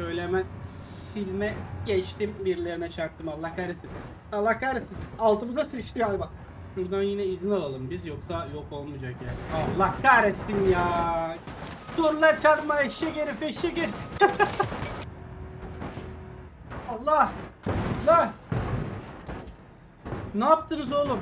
Şöyle hemen silme geçtim. Birilerine çarptım Allah kahretsin. Allah kahretsin. Altımıza sıçtı galiba. Şuradan yine izin alalım biz yoksa yok olmayacak yani. Allah kahretsin ya. Dur lan çarpma eşek herif eşek. Allah. Lan. Ne yaptınız oğlum?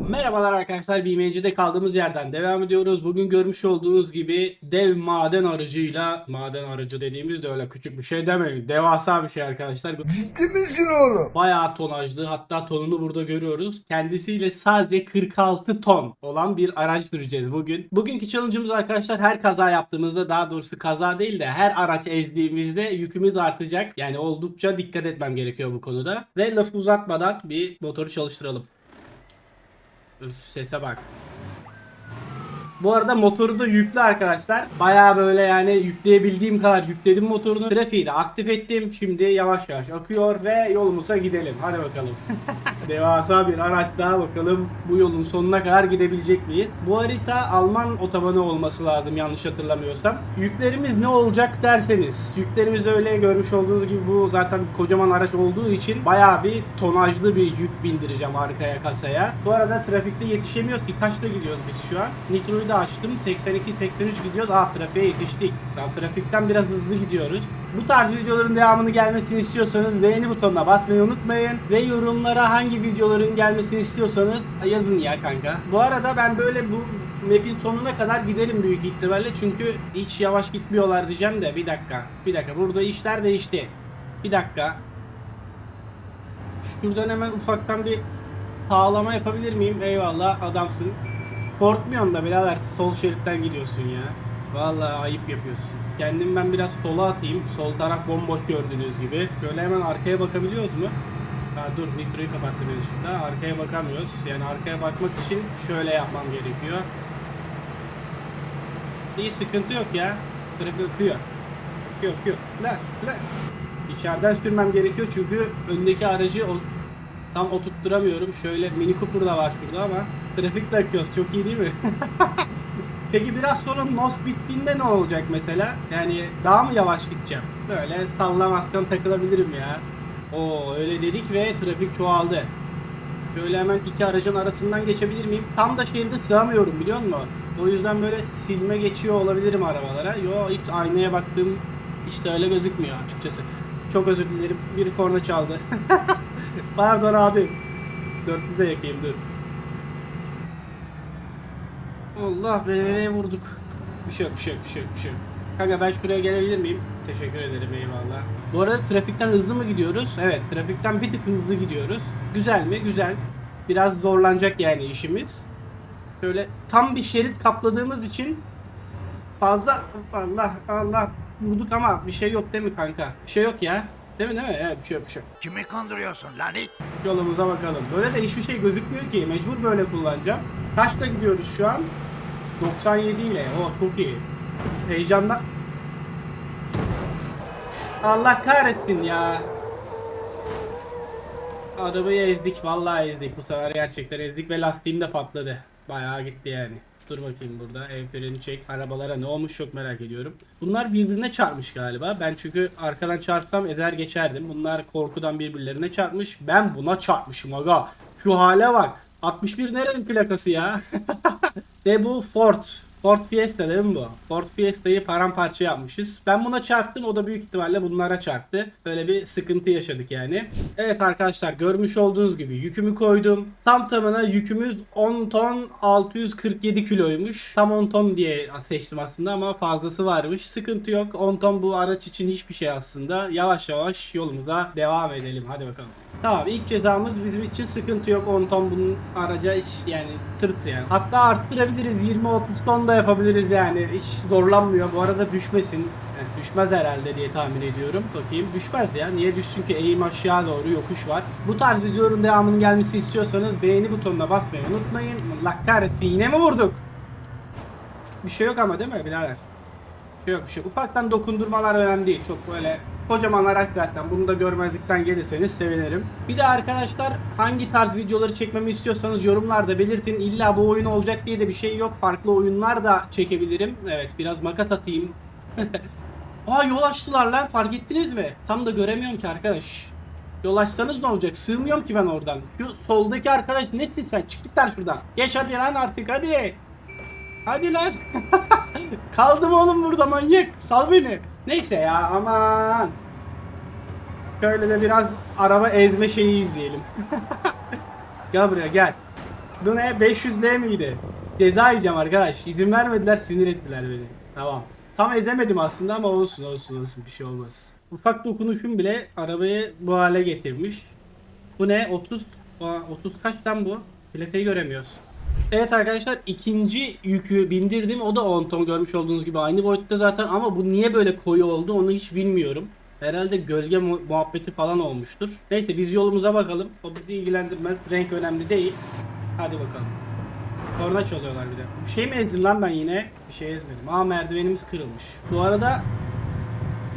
Merhabalar arkadaşlar BMC'de kaldığımız yerden devam ediyoruz. Bugün görmüş olduğunuz gibi dev maden aracıyla maden aracı dediğimiz de öyle küçük bir şey demeyin. Devasa bir şey arkadaşlar. Ciddi misin oğlum? Bayağı tonajlı hatta tonunu burada görüyoruz. Kendisiyle sadece 46 ton olan bir araç süreceğiz bugün. Bugünkü challenge'ımız arkadaşlar her kaza yaptığımızda daha doğrusu kaza değil de her araç ezdiğimizde yükümüz artacak. Yani oldukça dikkat etmem gerekiyor bu konuda. Ve lafı uzatmadan bir motoru çalıştıralım. Üf sese bak. Bu arada motoru da yüklü arkadaşlar. Baya böyle yani yükleyebildiğim kadar yükledim motorunu. Trafiği de aktif ettim. Şimdi yavaş yavaş akıyor ve yolumuza gidelim. Hadi bakalım. Devasa bir araç daha bakalım. Bu yolun sonuna kadar gidebilecek miyiz? Bu harita Alman otobanı olması lazım yanlış hatırlamıyorsam. Yüklerimiz ne olacak derseniz. Yüklerimiz öyle görmüş olduğunuz gibi bu zaten kocaman araç olduğu için baya bir tonajlı bir yük bindireceğim arkaya kasaya. Bu arada trafikte yetişemiyoruz ki kaçta gidiyoruz biz şu an? Nitro'yu da açtım. 82-83 gidiyoruz. Ah trafiğe yetiştik. Tam trafikten biraz hızlı gidiyoruz. Bu tarz videoların devamını gelmesini istiyorsanız beğeni butonuna basmayı unutmayın. Ve yorumlara hangi videoların gelmesini istiyorsanız yazın ya kanka. Bu arada ben böyle bu map'in sonuna kadar giderim büyük ihtimalle. Çünkü hiç yavaş gitmiyorlar diyeceğim de bir dakika. Bir dakika burada işler değişti. Bir dakika. Şuradan hemen ufaktan bir sağlama yapabilir miyim? Eyvallah adamsın. Korkmuyorsun da birader sol şeritten gidiyorsun ya. Vallahi ayıp yapıyorsun. Kendim ben biraz sola atayım. Sol taraf bomboş gördüğünüz gibi. Şöyle hemen arkaya bakabiliyoruz mu? Ha dur nitroyu kapattım ben şimdi. Arkaya bakamıyoruz. Yani arkaya bakmak için şöyle yapmam gerekiyor. İyi sıkıntı yok ya. Trafik akıyor. Akıyor akıyor. La la. İçeriden sürmem gerekiyor çünkü öndeki aracı o, tam oturtturamıyorum. Şöyle Mini Cooper da var şurada ama trafikte akıyoruz. Çok iyi değil mi? Peki biraz sonra NOS bittiğinde ne olacak mesela? Yani daha mı yavaş gideceğim? Böyle sallamazsan takılabilirim ya. Oo öyle dedik ve trafik çoğaldı. Böyle hemen iki aracın arasından geçebilir miyim? Tam da şeride sığamıyorum biliyor musun? O yüzden böyle silme geçiyor olabilirim arabalara. Yo hiç aynaya baktığım işte öyle gözükmüyor açıkçası. Çok özür dilerim. Biri korna çaldı. Pardon abi. Dörtlü de yakayım dur. Allah be vurduk. Bir şey yok bir şey yok bir şey yok bir şey yok. Kanka ben şuraya gelebilir miyim? Teşekkür ederim eyvallah. Bu arada trafikten hızlı mı gidiyoruz? Evet trafikten bir tık hızlı gidiyoruz. Güzel mi? Güzel. Biraz zorlanacak yani işimiz. Şöyle tam bir şerit kapladığımız için fazla Allah Allah vurduk ama bir şey yok değil mi kanka? Bir şey yok ya. Değil mi değil mi? Evet bir şey yok bir şey. Kimi kandırıyorsun lan it? Yolumuza bakalım. Böyle de hiçbir şey gözükmüyor ki. Mecbur böyle kullanacağım. Kaçta gidiyoruz şu an? 97 ile. O çok iyi. Heyecandan. Allah kahretsin ya. Arabayı ezdik. Vallahi ezdik. Bu sefer gerçekten ezdik ve lastiğim de patladı. Bayağı gitti yani. Dur bakayım burada. El freni çek. Arabalara ne olmuş çok merak ediyorum. Bunlar birbirine çarpmış galiba. Ben çünkü arkadan çarpsam ezer geçerdim. Bunlar korkudan birbirlerine çarpmış. Ben buna çarpmışım aga. Şu hale bak. 61 nerenin plakası ya? Ve bu Ford. Ford Fiesta değil mi bu? Ford Fiesta'yı paramparça yapmışız. Ben buna çarptım. O da büyük ihtimalle bunlara çarptı. Böyle bir sıkıntı yaşadık yani. Evet arkadaşlar görmüş olduğunuz gibi yükümü koydum. Tam tamına yükümüz 10 ton 647 kiloymuş. Tam 10 ton diye seçtim aslında ama fazlası varmış. Sıkıntı yok. 10 ton bu araç için hiçbir şey aslında. Yavaş yavaş yolumuza devam edelim. Hadi bakalım. Tamam ilk cezamız bizim için sıkıntı yok 10 ton bunun araca iş yani tırt yani. Hatta arttırabiliriz 20-30 ton da yapabiliriz yani hiç zorlanmıyor bu arada düşmesin. Yani düşmez herhalde diye tahmin ediyorum. Bakayım düşmez ya niye düşsün ki eğim aşağı doğru yokuş var. Bu tarz videoların devamının gelmesi istiyorsanız beğeni butonuna basmayı unutmayın. Allah kahretsin yine mi vurduk? Bir şey yok ama değil mi birader? Bir şey yok bir şey. Ufaktan dokundurmalar önemli değil. Çok böyle kocaman araç zaten. Bunu da görmezlikten gelirseniz sevinirim. Bir de arkadaşlar hangi tarz videoları çekmemi istiyorsanız yorumlarda belirtin. İlla bu oyun olacak diye de bir şey yok. Farklı oyunlar da çekebilirim. Evet biraz makas atayım. Aa yol açtılar lan fark ettiniz mi? Tam da göremiyorum ki arkadaş. Yol açsanız ne olacak? Sığmıyorum ki ben oradan. Şu soldaki arkadaş nesin sen? Çık git lan şuradan. Geç hadi lan artık hadi. Hadi lan. Kaldım oğlum burada manyak. Sal beni. Neyse ya aman. Şöyle de biraz araba ezme şeyi izleyelim. gel buraya gel. Bu ne? 500L miydi? Ceza yiyeceğim arkadaş. İzin vermediler, sinir ettiler beni. Tamam. Tam ezemedim aslında ama olsun olsun olsun bir şey olmaz. Ufak dokunuşum bile arabayı bu hale getirmiş. Bu ne? 30 Aa, 30 kaçtan bu? Plakayı göremiyoruz. Evet arkadaşlar ikinci yükü bindirdim. O da 10 ton görmüş olduğunuz gibi aynı boyutta zaten ama bu niye böyle koyu oldu onu hiç bilmiyorum. Herhalde gölge mu- muhabbeti falan olmuştur. Neyse biz yolumuza bakalım. O bizi ilgilendirmez. Renk önemli değil. Hadi bakalım. Korna çalıyorlar bir de. Bir şey mi ezdim lan ben yine? Bir şey ezmedim. Aa merdivenimiz kırılmış. Bu arada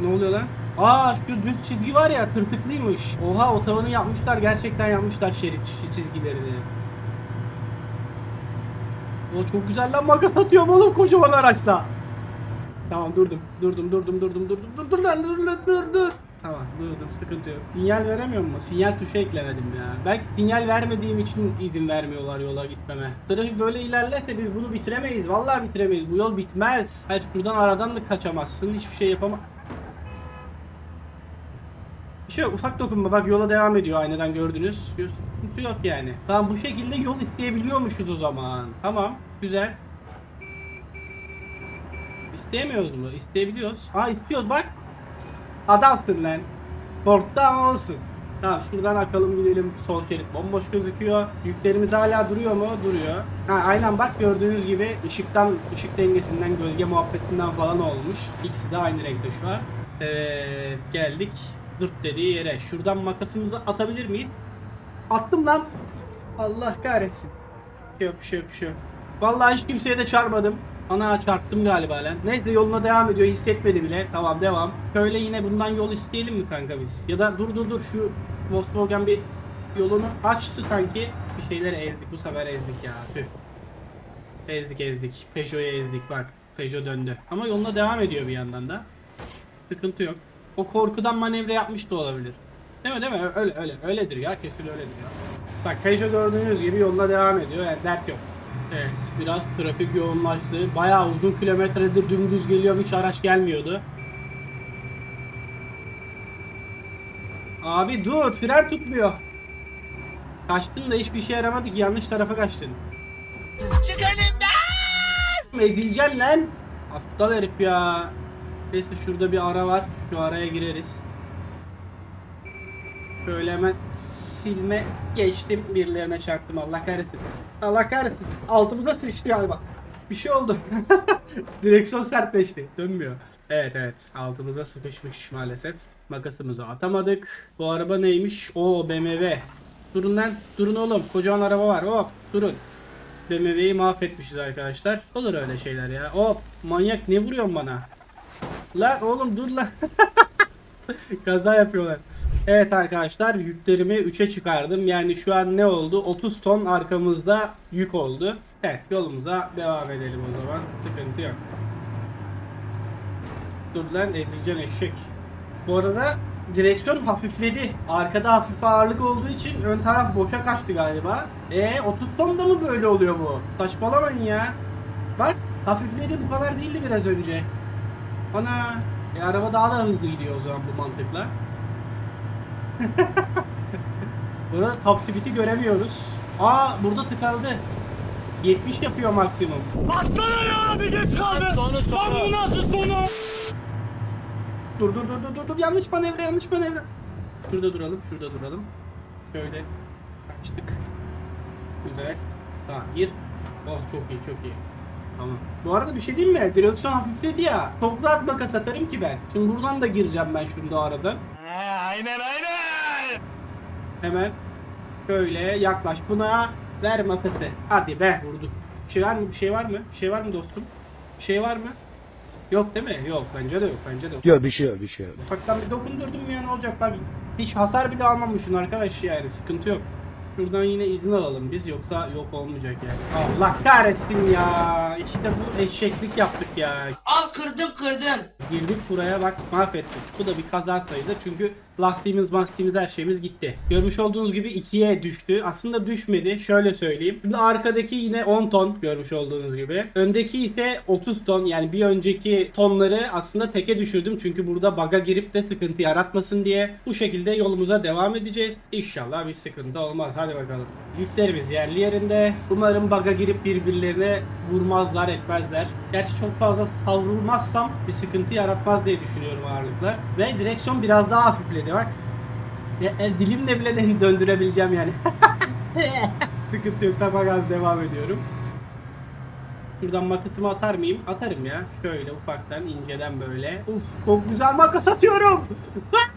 ne oluyor lan? Aa şu düz çizgi var ya tırtıklıymış. Oha o tavanı yapmışlar. Gerçekten yapmışlar şerit çizgilerini. O çok güzel lan makas atıyorum oğlum kocaman araçla. Tamam durdum. Durdum durdum durdum durdum. Dur dur lan dur dur dur dur. Tamam durdum sıkıntı yok. Sinyal veremiyor mu? Sinyal tuşu eklemedim ya. Belki sinyal vermediğim için izin vermiyorlar yola gitmeme. Trafik böyle ilerlerse biz bunu bitiremeyiz. Vallahi bitiremeyiz. Bu yol bitmez. Hayır şuradan aradan da kaçamazsın. Hiçbir şey yapamam. Bir şey yok ufak dokunma bak yola devam ediyor aynadan gördünüz. Sıkıntı yok yani. Tamam bu şekilde yol isteyebiliyormuşuz o zaman. Tamam güzel. İsteyemiyoruz mu? İsteyebiliyoruz. Aa istiyoruz bak. Adamsın lan. Ama olsun. Tamam şuradan akalım gidelim. Sol şerit bomboş gözüküyor. Yüklerimiz hala duruyor mu? Duruyor. Ha aynen bak gördüğünüz gibi ışıktan, ışık dengesinden, gölge muhabbetinden falan olmuş. İkisi de aynı renkte şu an. Evet geldik. Dırt dediği yere. Şuradan makasımızı atabilir miyiz? Attım lan. Allah kahretsin. Bir şey yok, şey yok, şey. Vallahi hiç kimseye de çarpmadım. Ana çarptım galiba lan. Neyse yoluna devam ediyor. Hissetmedi bile. Tamam devam. Şöyle yine bundan yol isteyelim mi kanka biz? Ya da dur dur dur şu Volkswagen bir yolunu açtı sanki. Bir şeyleri ezdik. Bu sefer ezdik ya. Tüh. Ezdik ezdik. Peugeot'u ezdik bak. Peugeot döndü. Ama yoluna devam ediyor bir yandan da. Sıkıntı yok. O korkudan manevra yapmış da olabilir. Değil mi değil mi? Öyle öyle. Öyledir ya. Kesin öyledir ya. Bak Peugeot gördüğünüz gibi yoluna devam ediyor. Yani dert yok. Evet biraz trafik yoğunlaştı. Bayağı uzun kilometredir dümdüz geliyorum. Hiç araç gelmiyordu. Abi dur fren tutmuyor. Kaçtın da hiçbir şey yaramadı ki yanlış tarafa kaçtın. Çık elimden! Ezileceksin lan. Aptal herif ya. Neyse şurada bir ara var. Şu araya gireriz. Şöyle hemen silme geçtim. Birilerine çarptım Allah kahretsin. Allah kahretsin. Altımıza sıçtı galiba. Bir şey oldu. Direksiyon sertleşti. Dönmüyor. Evet evet. Altımıza sıkışmış maalesef. Makasımızı atamadık. Bu araba neymiş? Oo BMW. Durun lan. Durun oğlum. Kocaman araba var. Hop. Durun. BMW'yi mahvetmişiz arkadaşlar. Olur öyle şeyler ya. Hop. Manyak ne vuruyorsun bana? Lan oğlum dur lan. Kaza yapıyorlar. Evet arkadaşlar yüklerimi 3'e çıkardım. Yani şu an ne oldu? 30 ton arkamızda yük oldu. Evet yolumuza devam edelim o zaman. Sıkıntı yok. Dur lan ezileceğin eşek. Bu arada direksiyon hafifledi. Arkada hafif ağırlık olduğu için ön taraf boşa kaçtı galiba. E 30 ton da mı böyle oluyor bu? Saçmalamayın ya. Bak hafifledi bu kadar değildi biraz önce. Ana e, araba daha da hızlı gidiyor o zaman bu mantıkla. Burada top speed'i göremiyoruz. Aa burada tıkaldı. 70 yapıyor maksimum. Bassana ya hadi geç kaldı. Sonu, sonu. Lan bu nasıl sonu? Dur dur dur dur dur dur yanlış manevra yanlış manevra. Şurada duralım şurada duralım. Şöyle açtık. Güzel. Tamam gir. Oh çok iyi çok iyi. Tamam. Bu arada bir şey diyeyim mi? Direksiyon hafifledi ya. Çok rahat makas atarım ki ben. Şimdi buradan da gireceğim ben şurada aradan. He, aynen aynen. Hemen şöyle yaklaş buna ver makası. Hadi be vurduk. Bir şey var mı? Bir şey var mı? Bir şey var mı dostum? Bir şey var mı? Yok değil mi? Yok bence de yok bence de yok. Yok bir şey yok bir şey yok. Ufaktan bir dokundurdum ya ne olacak bak hiç hasar bile almamışsın arkadaş yani sıkıntı yok. Şuradan yine izin alalım biz yoksa yok olmayacak yani. Allah kahretsin ya. İşte bu eşeklik yaptık ya. Al kırdım kırdım. Girdik buraya bak mahvettik. Bu da bir kaza sayılır çünkü lastiğimiz mastiğimiz her şeyimiz gitti. Görmüş olduğunuz gibi ikiye düştü. Aslında düşmedi. Şöyle söyleyeyim. Şimdi arkadaki yine 10 ton görmüş olduğunuz gibi. Öndeki ise 30 ton yani bir önceki tonları aslında teke düşürdüm. Çünkü burada baga girip de sıkıntı yaratmasın diye. Bu şekilde yolumuza devam edeceğiz. İnşallah bir sıkıntı olmaz. Hadi bakalım. Yüklerimiz yerli yerinde. Umarım baga girip birbirlerine vurmazlar etmezler. Gerçi çok fazla savrulmazsam bir sıkıntı yaratmaz diye düşünüyorum ağırlıklar. Ve direksiyon biraz daha hafifledi bak. Ya, e, dilimle bile de döndürebileceğim yani. sıkıntı yok tapa devam ediyorum. Şuradan makasımı atar mıyım? Atarım ya. Şöyle ufaktan inceden böyle. Uf çok güzel makas atıyorum.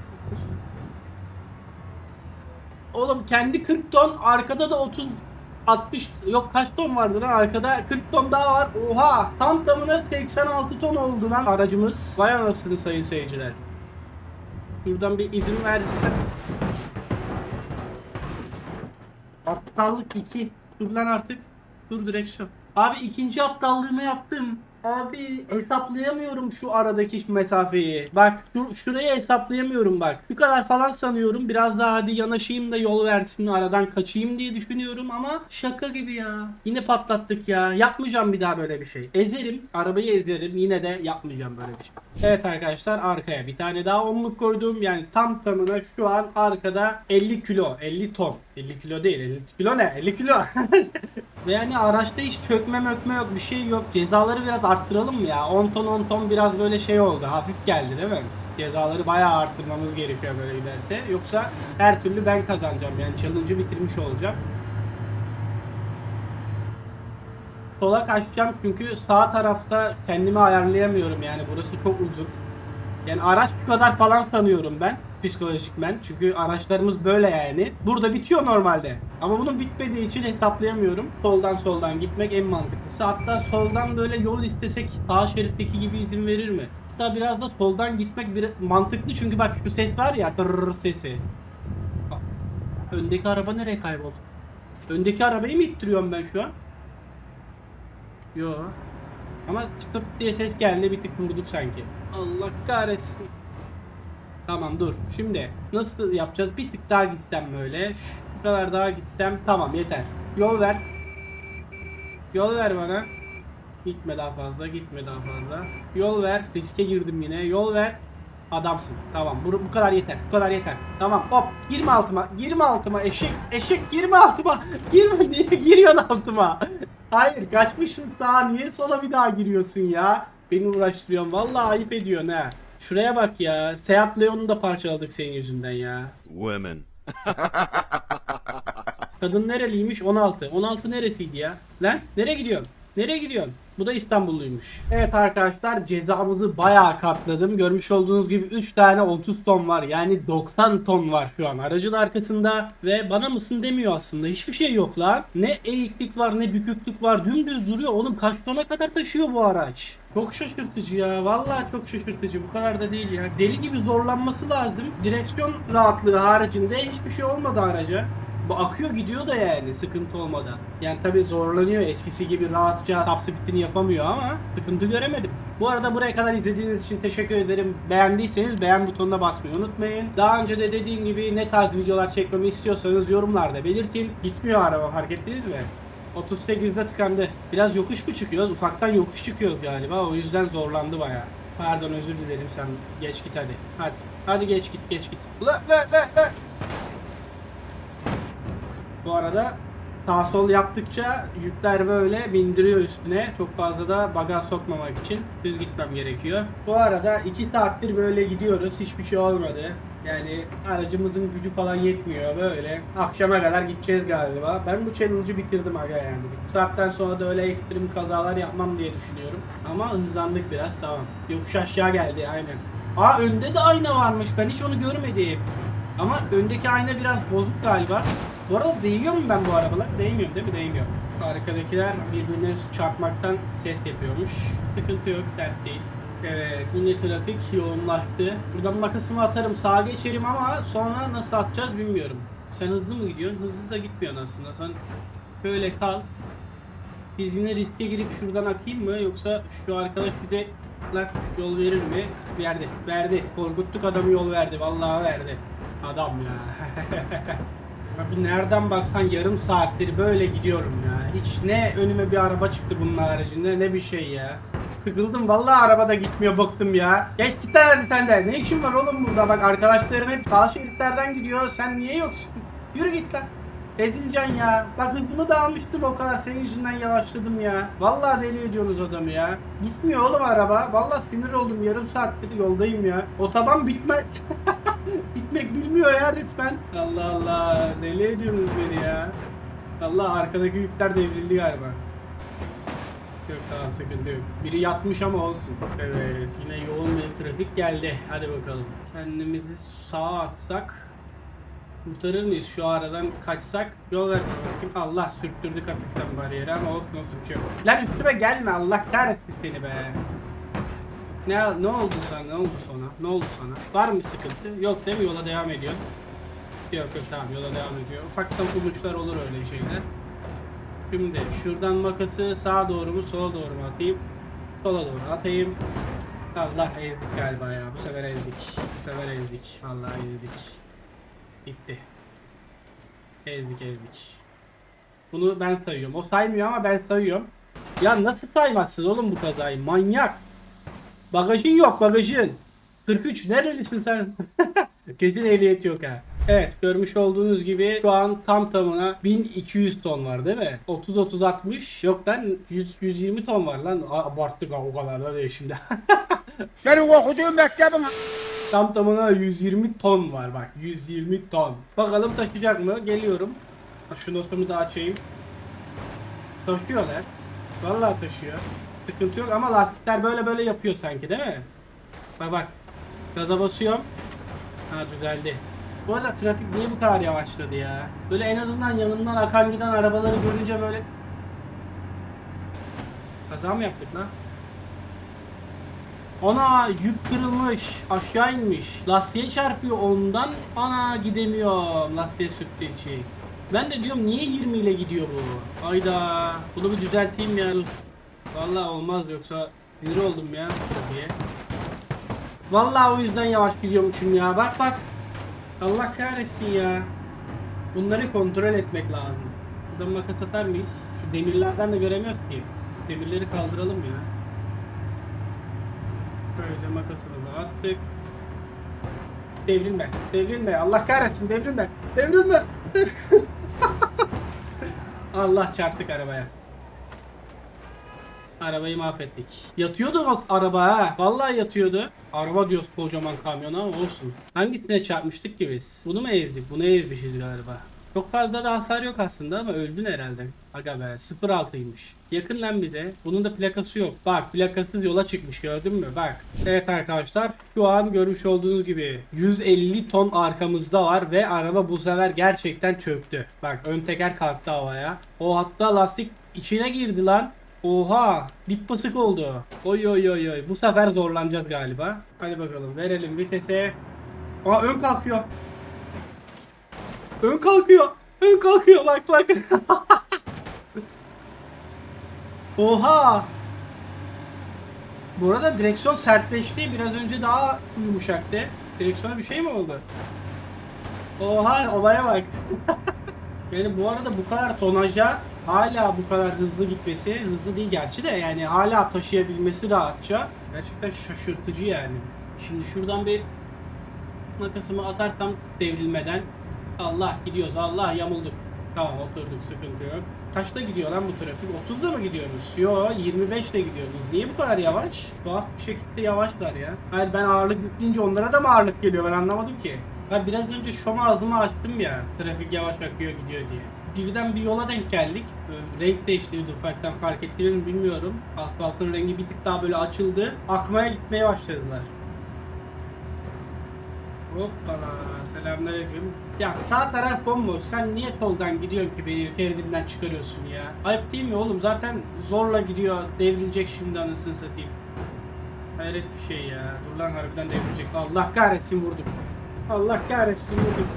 Oğlum kendi 40 ton arkada da 30 60 yok kaç ton vardı lan arkada 40 ton daha var. Oha tam tamına 86 ton oldu lan aracımız. Vay anasını sayın seyirciler. Şuradan bir izin versen. Aptallık 2. Dur lan artık. Dur direksiyon. Abi ikinci aptallığımı yaptım. Abi hesaplayamıyorum şu aradaki mesafeyi. Bak şu, şurayı hesaplayamıyorum bak. Şu kadar falan sanıyorum. Biraz daha hadi yanaşayım da yol versin aradan kaçayım diye düşünüyorum ama şaka gibi ya. Yine patlattık ya. Yapmayacağım bir daha böyle bir şey. Ezerim. Arabayı ezerim. Yine de yapmayacağım böyle bir şey. Evet arkadaşlar arkaya bir tane daha onluk koydum. Yani tam tamına şu an arkada 50 kilo. 50 ton. 50 kilo değil. 50 kilo ne? 50 kilo. Ve yani araçta hiç çökme mökme yok bir şey yok. Cezaları biraz arttıralım mı ya? 10 ton 10 ton biraz böyle şey oldu. Hafif geldi değil mi? Cezaları bayağı arttırmamız gerekiyor böyle giderse. Yoksa her türlü ben kazanacağım. Yani challenge'ı bitirmiş olacağım. Sola kaçacağım çünkü sağ tarafta kendimi ayarlayamıyorum yani burası çok uzun. Yani araç şu kadar falan sanıyorum ben psikolojik ben. Çünkü araçlarımız böyle yani. Burada bitiyor normalde. Ama bunun bitmediği için hesaplayamıyorum. Soldan soldan gitmek en mantıklısı. Hatta soldan böyle yol istesek sağ şeritteki gibi izin verir mi? Hatta biraz da soldan gitmek bir mantıklı çünkü bak şu ses var ya tırrrr sesi. Öndeki araba nereye kayboldu? Öndeki arabayı mı ittiriyorum ben şu an? Yo. Ama çıtırt diye ses geldi bir tık vurduk sanki. Allah kahretsin. Tamam dur. Şimdi nasıl yapacağız? Bir tık daha gitsem böyle. Şu kadar daha gitsem tamam yeter. Yol ver. Yol ver bana. Gitme daha fazla, gitme daha fazla. Yol ver. Riske girdim yine. Yol ver. Adamsın. Tamam. Bu, bu kadar yeter. Bu kadar yeter. Tamam. Hop. Girme altıma. Girme altıma. Eşek. Eşek girme altıma. Girme niye giriyorsun altıma? Hayır. Kaçmışsın sağa. Niye sola bir daha giriyorsun ya? Beni uğraştırıyorsun. Vallahi ayıp ediyorsun ha. Şuraya bak ya. Seat Leon'u da parçaladık senin yüzünden ya. Women. Kadın nereliymiş? 16. 16 neresiydi ya? Lan nereye gidiyorsun? Nereye gidiyorsun? Bu da İstanbulluymuş. Evet arkadaşlar cezamızı bayağı katladım. Görmüş olduğunuz gibi 3 tane 30 ton var. Yani 90 ton var şu an aracın arkasında. Ve bana mısın demiyor aslında. Hiçbir şey yok lan. Ne eğiklik var ne büküklük var. Dümdüz duruyor. Oğlum kaç tona kadar taşıyor bu araç? Çok şaşırtıcı ya. Vallahi çok şaşırtıcı. Bu kadar da değil ya. Deli gibi zorlanması lazım. Direksiyon rahatlığı haricinde hiçbir şey olmadı araca. Bu akıyor gidiyor da yani sıkıntı olmadan. Yani tabi zorlanıyor eskisi gibi rahatça top speedini yapamıyor ama sıkıntı göremedim. Bu arada buraya kadar izlediğiniz için teşekkür ederim. Beğendiyseniz beğen butonuna basmayı unutmayın. Daha önce de dediğim gibi ne tarz videolar çekmemi istiyorsanız yorumlarda belirtin. Gitmiyor araba fark ettiniz mi? 38'de tıkandı. Biraz yokuş mu çıkıyoruz? Ufaktan yokuş çıkıyoruz galiba. O yüzden zorlandı bayağı. Pardon özür dilerim sen geç git hadi. Hadi. Hadi geç git geç git. La la la la. Bu arada sağ sol yaptıkça yükler böyle bindiriyor üstüne. Çok fazla da bagaj sokmamak için düz gitmem gerekiyor. Bu arada 2 saattir böyle gidiyoruz. Hiçbir şey olmadı. Yani aracımızın gücü falan yetmiyor böyle. Akşama kadar gideceğiz galiba. Ben bu challenge'ı bitirdim aga yani. Bu saatten sonra da öyle ekstrem kazalar yapmam diye düşünüyorum. Ama hızlandık biraz tamam. Yokuş aşağı geldi aynen. Aa önde de ayna varmış. Ben hiç onu görmedim. Ama öndeki ayna biraz bozuk galiba. Bu arada değiyor mu ben bu arabalar? Değmiyorum değil mi? Değmiyor. Arkadakiler birbirine çarpmaktan ses yapıyormuş. Sıkıntı yok, dert değil. Evet, yine trafik yoğunlaştı. Buradan makasımı atarım, sağa geçerim ama sonra nasıl atacağız bilmiyorum. Sen hızlı mı gidiyorsun? Hızlı da gitmiyorsun aslında. Sen böyle kal. Biz yine riske girip şuradan akayım mı? Yoksa şu arkadaş bize lan yol verir mi? Verdi. Verdi. Korkuttuk adamı yol verdi. Vallahi verdi. Adam ya. Nereden baksan yarım saattir böyle gidiyorum ya. Hiç ne önüme bir araba çıktı bunun haricinde ne bir şey ya. Sıkıldım vallahi arabada gitmiyor bıktım ya. Geç git hadi sen de. Ne işin var oğlum burada bak arkadaşların hep sağ şeritlerden gidiyor. Sen niye yoksun? Yürü git lan. Ezileceksin ya. Bak hızımı da almıştım o kadar. Senin yüzünden yavaşladım ya. Vallahi deli ediyorsunuz adamı ya. Gitmiyor oğlum araba. Vallahi sinir oldum. Yarım saattir yoldayım ya. Otoban bitme... Bitmek bilmiyor ya resmen. Allah Allah. Deli ediyorsunuz beni ya. Allah arkadaki yükler devrildi galiba. Yok tamam sıkıntı yok. Biri yatmış ama olsun. Evet yine yoğun bir trafik geldi. Hadi bakalım. Kendimizi sağa atsak kurtarır mıyız şu aradan kaçsak? Yol ver bakayım. Allah sürttürdük hafiften bariyeri ama olsun olsun bir şey yok. Lan üstüme gelme Allah kahretsin seni be. Ne ne oldu sana? Ne oldu sana? Ne oldu sana? Var mı sıkıntı? Yok değil mi? Yola devam ediyor. Yok yok tamam yola devam ediyor. Ufaktan buluşlar olur öyle şeyler. Şimdi şuradan makası sağa doğru mu sola doğru mu atayım? Sola doğru atayım. Allah ezdik galiba ya. Bu sefer ezdik. Bu sefer ezdik. Vallahi ezdik. Bitti. Ezdik ezdik. Bunu ben sayıyorum. O saymıyor ama ben sayıyorum. Ya nasıl saymazsın oğlum bu kazayı? Manyak. Bagajın yok bagajın. 43 nerelisin sen? Kesin ehliyet yok ha. Evet görmüş olduğunuz gibi şu an tam tamına 1200 ton var değil mi? 30 30 60 yok lan 100 120 ton var lan. Abarttık ha o kadar da değil şimdi. Benim okuduğum mektebim tam tamına 120 ton var bak 120 ton. Bakalım taşıyacak mı? Geliyorum. Şu nostumu da açayım. Taşıyorlar. Vallahi taşıyor. Sıkıntı yok ama lastikler böyle böyle yapıyor sanki değil mi? Bak bak. Gaza basıyorum. Ha düzeldi. Bu arada trafik niye bu kadar yavaşladı ya? Böyle en azından yanımdan akan giden arabaları görünce böyle... Kaza mı yaptık lan? Ana yük kırılmış. Aşağı inmiş. Lastiğe çarpıyor ondan. Ana gidemiyorum lastiğe sürttüğü için. Ben de diyorum niye 20 ile gidiyor bu? Ayda. Bunu bir düzelteyim ya dur. Vallahi olmaz yoksa sinir oldum ya trafiğe. Vallahi o yüzden yavaş gidiyormuşum ya. Bak bak. Allah kahretsin ya. Bunları kontrol etmek lazım. Buradan makas atar mıyız? Şu demirlerden de göremiyoruz ki. Demirleri kaldıralım ya. Böyle makasını da attık. Devrilme. Devrilme. Allah kahretsin devrilme. Devrilme. Devrilme. Allah çarptık arabaya. Arabayı mahvettik. Yatıyordu o araba ha. Vallahi yatıyordu. Araba diyoruz kocaman kamyon ama olsun. Hangisine çarpmıştık ki biz? Bunu mu ezdik? Bunu ezmişiz galiba. Çok fazla da hasar yok aslında ama öldün herhalde. Aga be 06'ymış. Yakın lan bize. Bunun da plakası yok. Bak plakasız yola çıkmış gördün mü? Bak. Evet arkadaşlar şu an görmüş olduğunuz gibi 150 ton arkamızda var ve araba bu sefer gerçekten çöktü. Bak ön teker kalktı havaya. O hatta lastik içine girdi lan. Oha dip basık oldu. Oy oy oy oy. Bu sefer zorlanacağız galiba. Hadi bakalım verelim vitese. Aa ön kalkıyor. Ön kalkıyor. Ön kalkıyor bak bak. Oha. Bu arada direksiyon sertleşti. Biraz önce daha yumuşaktı. Direksiyona bir şey mi oldu? Oha olaya bak. yani bu arada bu kadar tonaja hala bu kadar hızlı gitmesi, hızlı değil gerçi de yani hala taşıyabilmesi rahatça. Gerçekten şaşırtıcı yani. Şimdi şuradan bir makasımı atarsam devrilmeden Allah gidiyoruz Allah yamulduk. Tamam oturduk sıkıntı yok. Kaçta gidiyor lan bu trafik? 30'da mı gidiyoruz? Yo 25 ile gidiyoruz. Niye bu kadar yavaş? Tuhaf bir şekilde yavaşlar ya. Hayır ben ağırlık yükleyince onlara da mı ağırlık geliyor ben anlamadım ki. Ben biraz önce şom ağzımı açtım ya. Trafik yavaş akıyor gidiyor diye. Birden bir yola denk geldik. Böyle renk değiştirdi ufaktan fark ettiğini mi bilmiyorum. Asfaltın rengi bir tık daha böyle açıldı. Akmaya gitmeye başladılar. Hoppala selamünaleyküm. Ya sağ taraf bomboş. Sen niye soldan gidiyorsun ki beni şeridimden çıkarıyorsun ya? Ayıp değil mi oğlum? Zaten zorla gidiyor. Devrilecek şimdi anasını satayım. Hayret bir şey ya. Dur lan harbiden devrilecek. Allah kahretsin vurduk. Allah kahretsin vurduk.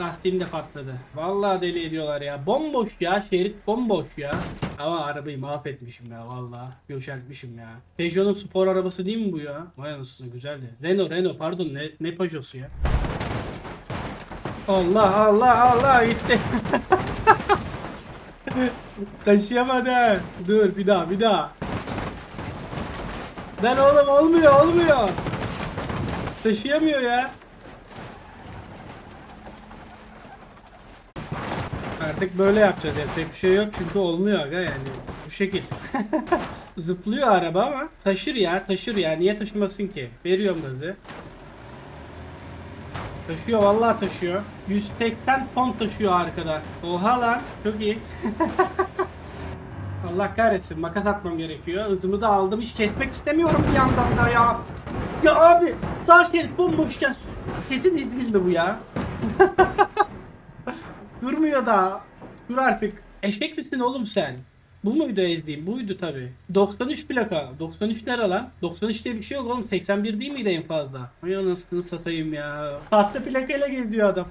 Lastiğim de patladı. Vallahi deli ediyorlar ya. Bomboş ya. Şerit bomboş ya. Ama arabayı mahvetmişim ya vallahi. Göçertmişim ya. Peugeot'un spor arabası değil mi bu ya? Vay anasını güzeldi. Renault Renault pardon ne, ne Peugeot'su ya? Allah Allah Allah gitti. Taşıyamadı. Dur bir daha bir daha. Lan oğlum olmuyor olmuyor. Taşıyamıyor ya. Artık böyle yapacağız yapacak bir şey yok çünkü olmuyor aga yani bu şekil. Zıplıyor araba ama taşır ya taşır ya niye taşımasın ki? Veriyorum gazı. Taşıyor vallahi taşıyor. 180 ton taşıyor arkada. Oha lan çok iyi. Allah kahretsin makas atmam gerekiyor. Hızımı da aldım hiç kesmek istemiyorum bir yandan da ya. Ya abi sağ şerit bomboşken kesin İzmir'de bu ya. Durmuyor da. Dur artık. Eşek misin oğlum sen? Bu muydu ezdiğim? Buydu tabi. 93 plaka. 93 nere lan? 93 diye bir şey yok oğlum. 81 değil miydi en fazla? Ay anasını satayım ya. Tahta plakayla geziyor adam.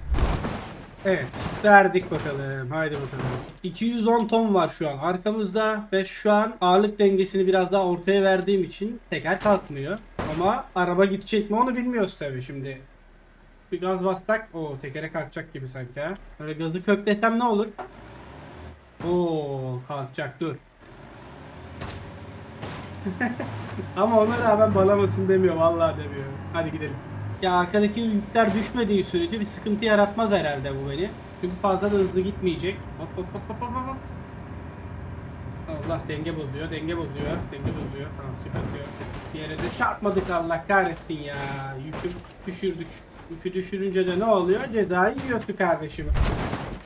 Evet. Verdik bakalım. Haydi bakalım. 210 ton var şu an arkamızda ve şu an ağırlık dengesini biraz daha ortaya verdiğim için teker kalkmıyor. Ama araba gidecek mi onu bilmiyoruz tabi şimdi. Bir gaz bastak. o tekere kalkacak gibi sanki ha. Böyle gazı köklesem ne olur? Oo kalkacak dur. Ama ona rağmen balamasın demiyor vallahi demiyor. Hadi gidelim. Ya arkadaki yükler düşmediği sürece bir sıkıntı yaratmaz herhalde bu beni. Çünkü fazla da hızlı gitmeyecek. Hop hop hop hop hop hop. Allah denge bozuyor, denge bozuyor, denge bozuyor. Tamam sıkıntı yok. Bir yere de çarpmadık Allah kahretsin ya. Yükü düşürdük. Yükü düşürünce de ne oluyor? Cezayı yiyorsun kardeşim.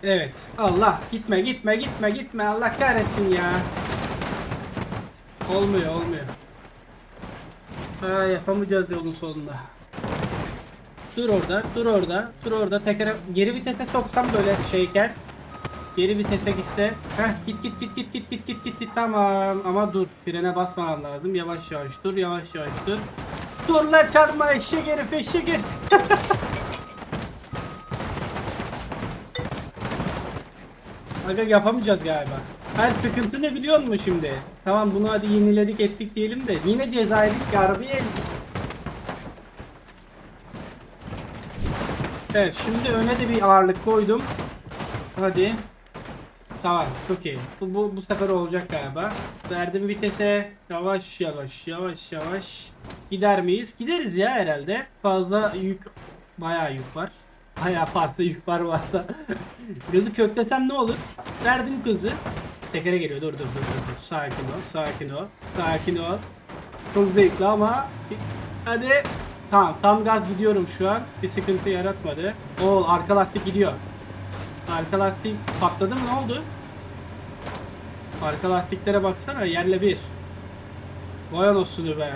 Evet. Allah gitme gitme gitme gitme Allah kahretsin ya. Olmuyor olmuyor. Ha, yapamayacağız yolun sonunda. Dur orada, dur orada, dur orada. Tekrar geri vitese soksam böyle şeyken. Geri vitese gitse. Heh git git git git git git git git git tamam. Ama dur frene basmam lazım. Yavaş yavaş dur, yavaş yavaş dur. Dur lan çarpma eşek herif eşek herif. Aga yapamayacağız galiba. Her sıkıntı ne biliyor musun şimdi? Tamam bunu hadi yeniledik ettik diyelim de yine ceza yedik ki. Evet şimdi öne de bir ağırlık koydum. Hadi. Tamam çok iyi. Bu, bu, bu sefer olacak galiba. Verdim vitese. Yavaş yavaş yavaş yavaş. Gider miyiz? Gideriz ya herhalde. Fazla yük. Bayağı yük var. Bayağı fazla yük var varsa. Gazı köklesem ne olur? Verdim kızı. Tekere geliyor. Dur dur dur. dur. Sakin ol. Sakin ol. Sakin ol. Çok zevkli ama. Hadi. Tamam tam gaz gidiyorum şu an. Bir sıkıntı yaratmadı. Oo arka lastik gidiyor. Arka lastik patladı mı ne oldu? Arka lastiklere baksana yerle bir. Vay anasını be.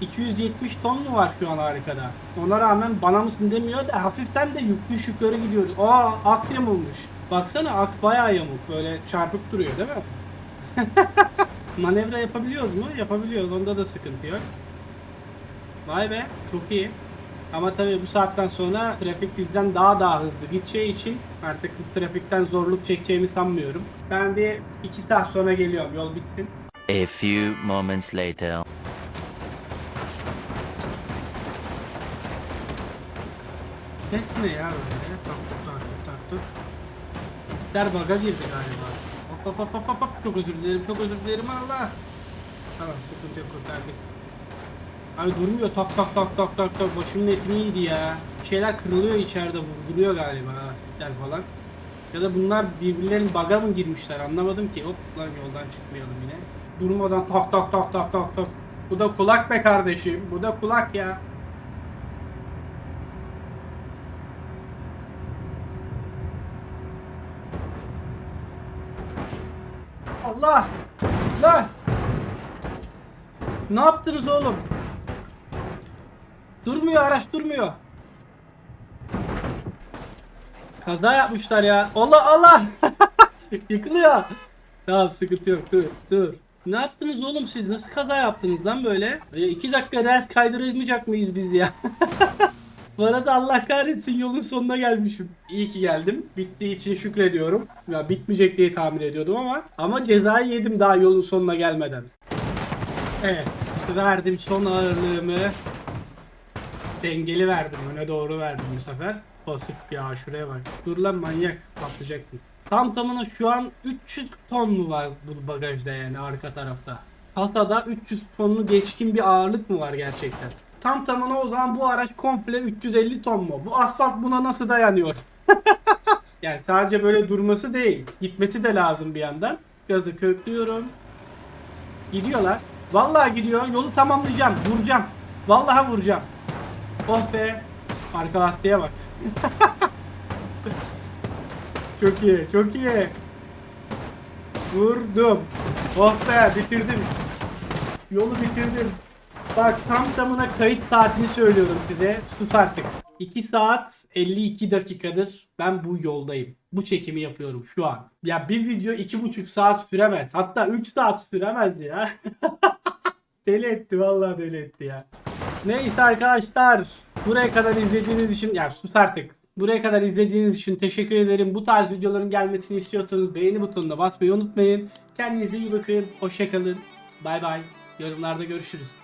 270 ton mu var şu an arkada? Ona rağmen bana mısın demiyor da hafiften de yüklü yukarı gidiyoruz. Aa ak yamulmuş. Baksana ak bayağı yamuk. Böyle çarpıp duruyor değil mi? Manevra yapabiliyoruz mu? Yapabiliyoruz. Onda da sıkıntı yok. Vay be çok iyi. Ama tabii bu saatten sonra trafik bizden daha daha hızlı gideceği için artık bu trafikten zorluk çekeceğimi sanmıyorum. Ben bir iki saat sonra geliyorum yol bitsin. A few moments later. Ses ne ya böyle? Tak tak tak tak tak tak. Der baga girdi galiba. Hop hop hop hop hop. Çok özür dilerim çok özür dilerim Allah. Tamam sıkıntı yok kurtardık. Abi durmuyor tak tak tak tak tak tak başımın etini yedi ya. Bir şeyler kırılıyor içeride vurduruyor galiba lastikler falan. Ya da bunlar birbirlerinin baga mı girmişler anlamadım ki. Hop lan yoldan çıkmayalım yine. Durmadan tak tak tak tak tak tak. Bu da kulak be kardeşim. Bu da kulak ya. Allah! Lan! Ne yaptınız oğlum? Durmuyor araç durmuyor. Kaza yapmışlar ya. Allah Allah! Yıkılıyor. Tamam sıkıntı yok dur dur. Ne yaptınız oğlum siz? Nasıl kaza yaptınız lan böyle? Ya dakika rels kaydırmayacak mıyız biz ya? Bu arada Allah kahretsin yolun sonuna gelmişim. İyi ki geldim. Bittiği için şükrediyorum. Ya bitmeyecek diye tahmin ediyordum ama ama cezayı yedim daha yolun sonuna gelmeden. Evet. Verdim son ağırlığımı. Dengeli verdim. Öne doğru verdim bu sefer. Basık ya şuraya bak. Dur lan manyak. Patlayacaktım. Tam tamına şu an 300 ton mu var bu bagajda yani arka tarafta? Kasada 300 tonlu geçkin bir ağırlık mı var gerçekten? Tam tamına o zaman bu araç komple 350 ton mu? Bu asfalt buna nasıl dayanıyor? yani sadece böyle durması değil. Gitmesi de lazım bir yandan. Gazı köklüyorum. Gidiyorlar. Vallahi gidiyor. Yolu tamamlayacağım. Vuracağım. Vallahi vuracağım. Oh be. Arka lastiğe bak. çok iyi. Çok iyi. Vurdum. Oh be bitirdim. Yolu bitirdim. Bak tam tamına kayıt saatini söylüyorum size. Sus artık. 2 saat 52 dakikadır ben bu yoldayım. Bu çekimi yapıyorum şu an. Ya bir video 2,5 saat süremez. Hatta 3 saat süremez ya. deli etti vallahi deli etti ya. Neyse arkadaşlar. Buraya kadar izlediğiniz için ya sus artık. Buraya kadar izlediğiniz için teşekkür ederim. Bu tarz videoların gelmesini istiyorsanız beğeni butonuna basmayı unutmayın. Kendinize iyi bakın. Hoşçakalın. Bay bay. Yorumlarda görüşürüz.